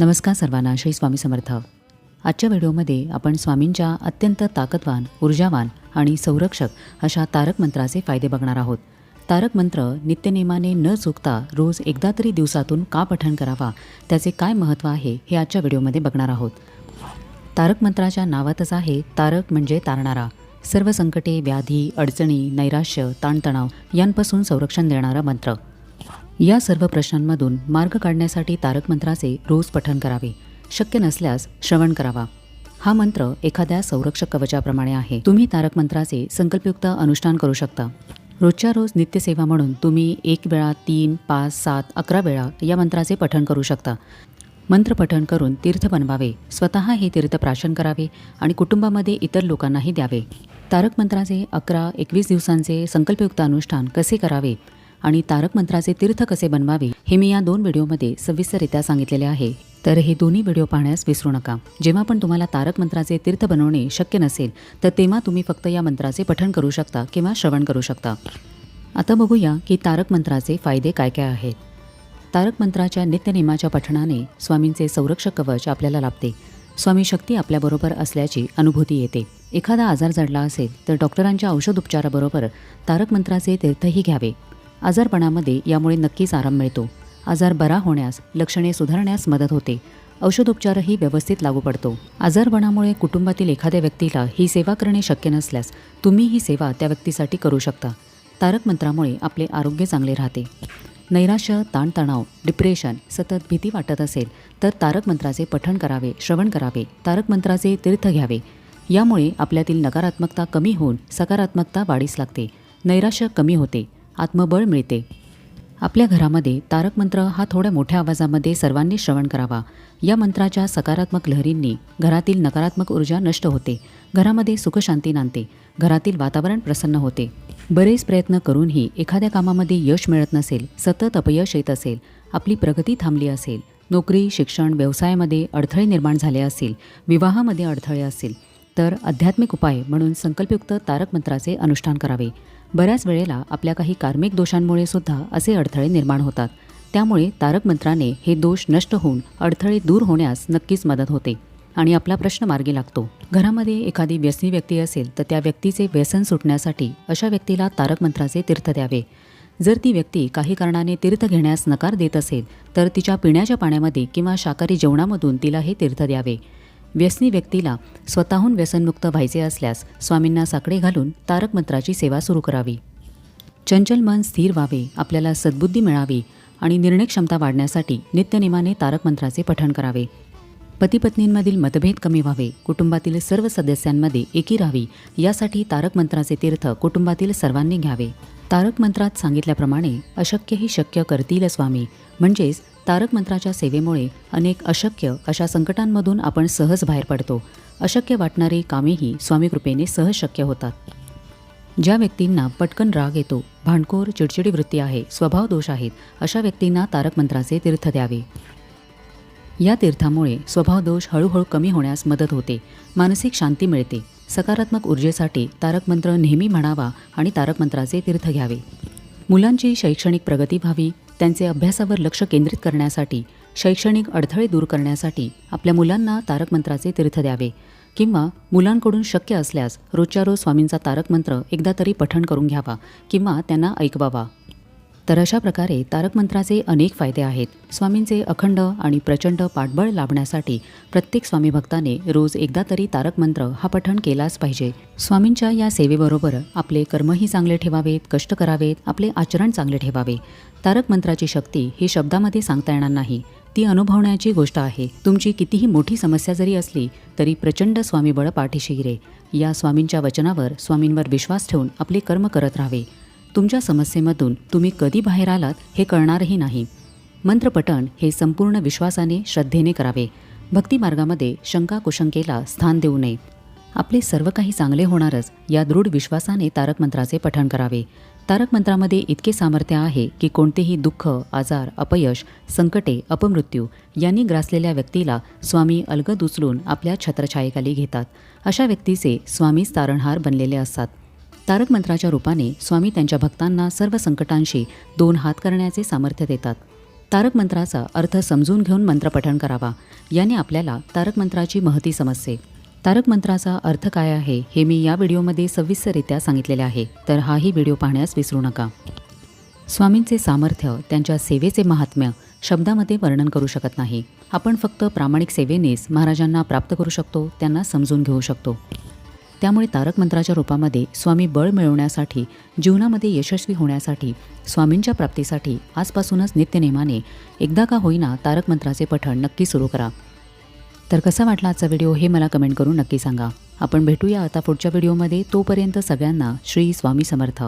नमस्कार सर्वांना श्री स्वामी समर्थ. आजच्या व्हिडिओमध्ये आपण स्वामींच्या अत्यंत ताकदवान ऊर्जावान आणि संरक्षक अशा तारक मंत्राचे फायदे बघणार आहोत. तारक मंत्र नित्यनेमाने न चुकता रोज एकदा तरी दिवसातून का पठण करावा त्याचे काय महत्त्व आहे हे आजच्या व्हिडिओमध्ये बघणार आहोत. तारक मंत्राच्या नावातच आहे तारक म्हणजे तारणारा. सर्व संकटे व्याधी अडचणी नैराश्य ताणतणाव यांपासून संरक्षण देणारा मंत्र. या सर्व प्रश्नांमधून मार्ग काढण्यासाठी तारक मंत्राचे रोज पठण करावे. शक्य नसल्यास श्रवण करावा. हा मंत्र एखाद्या संरक्षक कवचाप्रमाणे आहे. तुम्ही तारक मंत्राचे संकल्पयुक्त अनुष्ठान करू शकता. रोजच्या रोज नित्यसेवा म्हणून तुम्ही एक वेळा तीन पाच सात अकरा वेळा या मंत्राचे पठण करू शकता. मंत्र पठण करून तीर्थ बनवावे. स्वतः हे तीर्थ प्राशन करावे आणि कुटुंबामध्ये इतर लोकांनाही द्यावे. तारक मंत्राचे अकरा एकवीस दिवसांचे संकल्पयुक्त अनुष्ठान कसे करावे? आणि तारक मंत्राचे तीर्थ कसे बनवावे हे मी या दोन व्हिडिओमध्ये सविस्तररित्या सांगितलेले आहे. तर हे दोन्ही व्हिडिओ पाहण्यास विसरू नका. जेव्हा पण तुम्हाला तारक मंत्राचे तीर्थ बनवणे शक्य नसेल तर तेव्हा तुम्ही फक्त या मंत्राचे पठण करू शकता किंवा श्रवण करू शकता. आता बघूया की तारक मंत्राचे फायदे काय काय आहेत. तारक मंत्राच्या नित्यनेमाच्या पठणाने स्वामींचे संरक्षक कवच आपल्याला लाभते. स्वामी शक्ती आपल्याबरोबर असल्याची अनुभूती येते. एखादा आजार जडला असेल तर डॉक्टरांच्या औषध उपचाराबरोबर तारक मंत्राचे तीर्थही घ्यावे. आजारपणामध्ये यामुळे नक्कीच आराम मिळतो. आजार बरा होण्यास लक्षणे सुधारण्यास मदत होते. औषधोपचारही व्यवस्थित लागू पडतो. आजारपणामुळे कुटुंबातील एखाद्या व्यक्तीला ही सेवा करणे शक्य नसल्यास तुम्ही ही सेवा त्या व्यक्तीसाठी करू शकता. तारक मंत्रामुळे आपले आरोग्य चांगले राहते. नैराश्य ताणतणाव डिप्रेशन सतत भीती वाटत असेल तर तारक मंत्राचे पठण करावे श्रवण करावे तारक मंत्राचे तीर्थ घ्यावे. यामुळे आपल्यातील नकारात्मकता कमी होऊन सकारात्मकता वाढीस लागते. नैराश्य कमी होते. आत्मबळ मिळते. आपल्या घरामध्ये तारक मंत्र हा थोड्या मोठ्या आवाजामध्ये सर्वांनी श्रवण करावा. या मंत्राच्या सकारात्मक लहरींनी घरातील नकारात्मक ऊर्जा नष्ट होते. घरामध्ये सुखशांती नांदते. घरातील वातावरण प्रसन्न होते. बरेच प्रयत्न करूनही एखाद्या कामामध्ये यश मिळत नसेल सतत अपयश येत असेल आपली प्रगती थांबली असेल नोकरी शिक्षण व्यवसायामध्ये अडथळे निर्माण झाले असतील विवाहामध्ये अडथळे असतील तर आध्यात्मिक उपाय म्हणून संकल्पयुक्त तारक मंत्राचे अनुष्ठान करावे. बऱ्याच वेळेला आपल्या काही कार्मिक दोषांमुळे सुद्धा असे अडथळे निर्माण होतात. त्यामुळे तारक मंत्राने हे दोष नष्ट होऊन अडथळे दूर होण्यास नक्कीच मदत होते. आणि आपला प्रश्न मार्गी लागतो. घरामध्ये एखादी व्यसनी व्यक्ती असेल तर त्या व्यक्तीचे व्यसन सुटण्यासाठी अशा व्यक्तीला तारक मंत्राचे तीर्थ द्यावे. जर ती व्यक्ती काही कारणाने तीर्थ घेण्यास नकार देत असेल तर तिच्या पिण्याच्या पाण्यामध्ये किंवा शाकाहारी जेवणामधून तिला हे तीर्थ द्यावे. व्यसनी व्यक्तीला स्वतःहून व्यसनमुक्त व्हायचे असल्यास स्वामींना साकडे घालून तारक मंत्राची सेवा सुरू करावी. चंचल मन स्थिर व्हावे आपल्याला सद्बुद्धी मिळावी आणि निर्णय क्षमता वाढण्यासाठी नित्यनेमाने तारक मंत्राचे पठण करावे. पतीपत्नींमधील मतभेद कमी व्हावे कुटुंबातील सर्व सदस्यांमध्ये एकी राहावी यासाठी तारक मंत्राचे तीर्थ कुटुंबातील सर्वांनी घ्यावे. तारक मंत्रात सांगितल्याप्रमाणे अशक्यही शक्य करतील स्वामी म्हणजेच तारक मंत्राच्या सेवेमुळे अनेक अशक्य अशा संकटांमधून आपण सहज बाहेर पडतो. अशक्य वाटणारी कामेही स्वामीकृपेने सहज शक्य होतात. ज्या व्यक्तींना पटकन राग येतो भांडखोर चिडचिडी वृत्ती आहे स्वभाव दोष आहेत अशा व्यक्तींना तारक मंत्राचे तीर्थ द्यावे. या तीर्थामुळे स्वभाव दोष हळूहळू कमी होण्यास मदत होते मानसिक शांती मिळते सकारात्मक ऊर्जेसाठी तारक मंत्र नेहमी म्हणावा आणि तारक मंत्राचे तीर्थ घ्यावे. मुलांची शैक्षणिक प्रगती व्हावी त्यांचे अभ्यासावर लक्ष केंद्रित करण्यासाठी शैक्षणिक अडथळे दूर करण्यासाठी आपल्या मुलांना तारक मंत्राचे तीर्थ द्यावे किंवा मुलांकडून शक्य असल्यास रोजच्या रोज स्वामींचा तारक मंत्र एकदा तरी पठण करून घ्यावा किंवा त्यांना ऐकवावा. तर अशा प्रकारे तारक मंत्राचे अनेक फायदे आहेत. स्वामींचे अखंड आणि प्रचंड पाठबळ लाभण्यासाठी प्रत्येक स्वामी भक्ताने रोज एकदा तरी तारक मंत्र हा पठण केलाच पाहिजे. स्वामींच्या या सेवेबरोबर आपले कर्मही चांगले ठेवावेत कष्ट करावेत आपले आचरण चांगले ठेवावे. तारक मंत्राची शक्ती ही शब्दामध्ये सांगता येणार नाही. ती अनुभवण्याची गोष्ट आहे. तुमची कितीही मोठी समस्या जरी असली तरी प्रचंड स्वामीबळ पाठीशी गिरे. या स्वामींच्या वचनावर स्वामींवर विश्वास ठेवून आपले कर्म करत राहावे. तुमच्या समस्येमधून तुम्ही कधी बाहेर आलात हे कळणारही नाही. मंत्रपठण हे संपूर्ण विश्वासाने श्रद्धेने करावे. भक्तिमार्गामध्ये शंका कुशंकेला स्थान देऊ नये. आपले सर्व काही चांगले होणारच या दृढ विश्वासाने तारक मंत्राचे पठण करावे. तारक मंत्रामध्ये इतके सामर्थ्य आहे की कोणतेही दुःख आजार अपयश संकटे अपमृत्यू यांनी ग्रासलेल्या व्यक्तीला स्वामी अलगद उचलून आपल्या छत्रछायेखाली घेतात. अशा व्यक्तीचे स्वामीच तारणहार बनलेले असतात. तारक मंत्राच्या रूपाने स्वामी त्यांच्या भक्तांना सर्व संकटांशी दोन हात करण्याचे सामर्थ्य देतात. तारक मंत्राचा अर्थ समजून घेऊन मंत्रपठण करावा याने आपल्याला तारक मंत्राची महती समजते. तारक मंत्राचा अर्थ काय आहे हे मी या व्हिडिओमध्ये सविस्तररित्या सांगितलेले आहे तर हाही व्हिडिओ पाहण्यास विसरू नका. स्वामींचे सामर्थ्य त्यांच्या सेवेचे महात्म्य शब्दामध्ये वर्णन करू शकत नाही. आपण फक्त प्रामाणिक सेवेनेच महाराजांना प्राप्त करू शकतो त्यांना समजून घेऊ शकतो. त्यामुळे तारक मंत्राच्या रूपामध्ये स्वामी बळ मिळवण्यासाठी जीवनामध्ये यशस्वी होण्यासाठी स्वामींच्या प्राप्तीसाठी आजपासूनच नित्यनेमाने एकदा का होईना तारक मंत्राचे पठण नक्की सुरू करा. तर कसा वाटला आजचा व्हिडिओ हे मला कमेंट करून नक्की सांगा. आपण भेटूया आता पुढच्या व्हिडिओमध्ये. तोपर्यंत सगळ्यांना श्री स्वामी समर्थ.